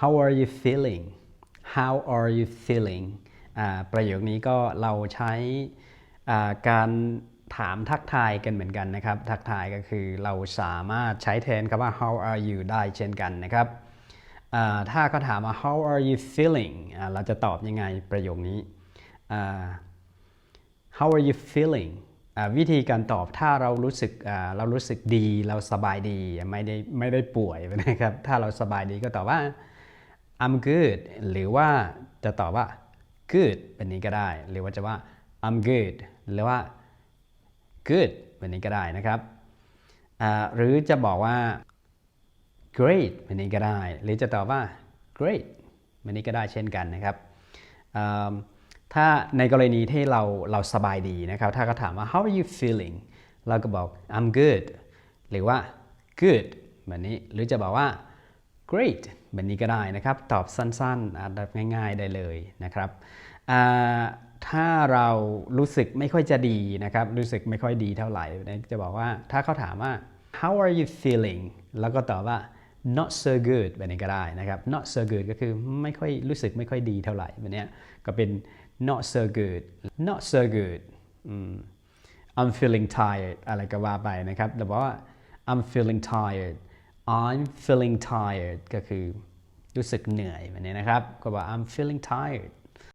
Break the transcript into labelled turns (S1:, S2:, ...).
S1: how are you feeling how are you feeling ประโยคนี้ก็เราใช้การถามทักทายกันเหมือนกันนะครับ ทักทายก็คือเราสามารถใช้แทนคำว่า how are you ได้เช่นกันนะครับถ้าเขาถามว่า how are you feeling เราจะตอบยังไงประโยคนี้ how are you feeling วิธีการตอบถ้าเรารู้สึกเรารู้สึกดี เราสบายดีไม่ได้ไม่ได้ป่วยนะครับ ถ้าเราสบายดีก็ตอบว่า I'm good หรือว่าจะตอบว่า good แบบนี้ก็ได้ หรือว่าจะว่า I'm good หรือว่า good แบบนี้ก็ได้นะครับหรือจะบอกว่า great แบบนี้ก็ได้ หรือจะตอบว่า great แบบนี้ก็ได้เช่นกันนะครับถ้าในกรณีที่เราเราสบายดีนะครับ ถ้าเขาถามว่า how are you feeling เราก็บอก I'm good หรือว่า good แบบนี้ หรือจะบอกว่า great แบบนี้ก็ได้นะครับ ตอบสั้นๆแบบง่าย ๆได้เลยนะครับถ้าเรารู้สึกไม่ค่อยจะดีนะครับ รู้สึกไม่ค่อยดีเท่าไหร่ จะบอกว่าถ้าเขาถามว่า how are you feeling แล้วก็ตอบว่า not so good แบบนี้ก็ได้นะครับ not so good ก็คือไม่ค่อยรู้สึกไม่ค่อยดีเท่าไหร่แบบนี้ก็เป็น not so good not so good I'm feeling tired อะไรก็ว่าไปนะครับแต่บอกว่า I'm feeling tired I'm feeling tired ก็คือรู้สึกเหนื่อยแบบนี้นะครับ ก็บอก I'm feeling tired